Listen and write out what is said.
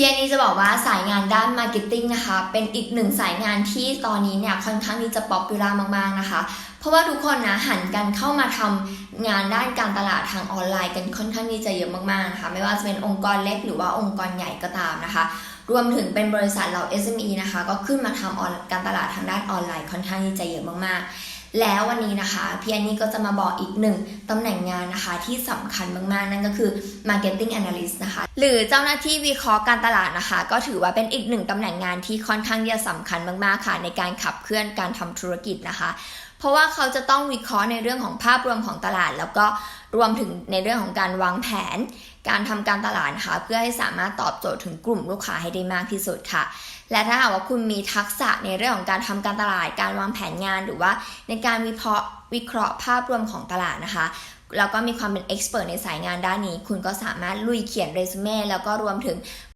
พียนี้จะบอกว่าสายงานด้านมาร์เก็ตติ้งนะคะเป็นอีกหนึ่งสายงานที่ตอนนี้เนี่ยค่อนข้างที่จะป๊อปปูล่ามากๆนะคะ เพราะว่าทุกคนนะหันกันเข้ามาทำงานด้านการตลาดทางออนไลน์กันค่อนข้างที่จะเยอะมากๆนะคะไม่ว่าจะเป็นองค์กรเล็กหรือว่าองค์กรใหญ่ก็ตามนะคะ รวมถึงเป็นบริษัทเรา SME นะคะก็ขึ้นมาทำออนการตลาดทางด้านออนไลน์ค่อนข้างที่จะเยอะมากๆ แล้ววันนี้นะคะพี่อันนี่ก็จะมาบอกอีกหนึ่งตำแหน่งงานนะคะ ที่สำคัญมากๆ นั่นก็คือ Marketing Analyst นะคะ หรือเจ้าหน้าที่วิเคราะห์การตลาดนะคะ ก็ถือว่าเป็นอีกหนึ่งตำแหน่งงานที่ค่อนข้างจะสำคัญมากๆค่ะ ในการขับเคลื่อนการทำธุรกิจนะคะเพราะว่าเขาจะต้องวิเคราะห์ในเรื่องของภาพรวมของตลาด แล้วก็รวมถึงในเรื่องของการวางแผน การทำการตลาดนะคะเพื่อให้สามารถตอบโจทย์ถึงกลุ่มลูกค้าให้ได้มากที่สุดค่ะ และถ้าหากว่าคุณมีทักษะในเรื่องของการทำการตลาด การวางแผนงานหรือว่า ในการวิเคราะห์วิเคราะห์ภาพรวมของตลาดนะคะแล้วก็มีความเป็นเอ็กซ์เพรสในสายงานด้านนี้ คุณก็สามารถลุยเขียนเรซูเม่แล้วก็รวมถึง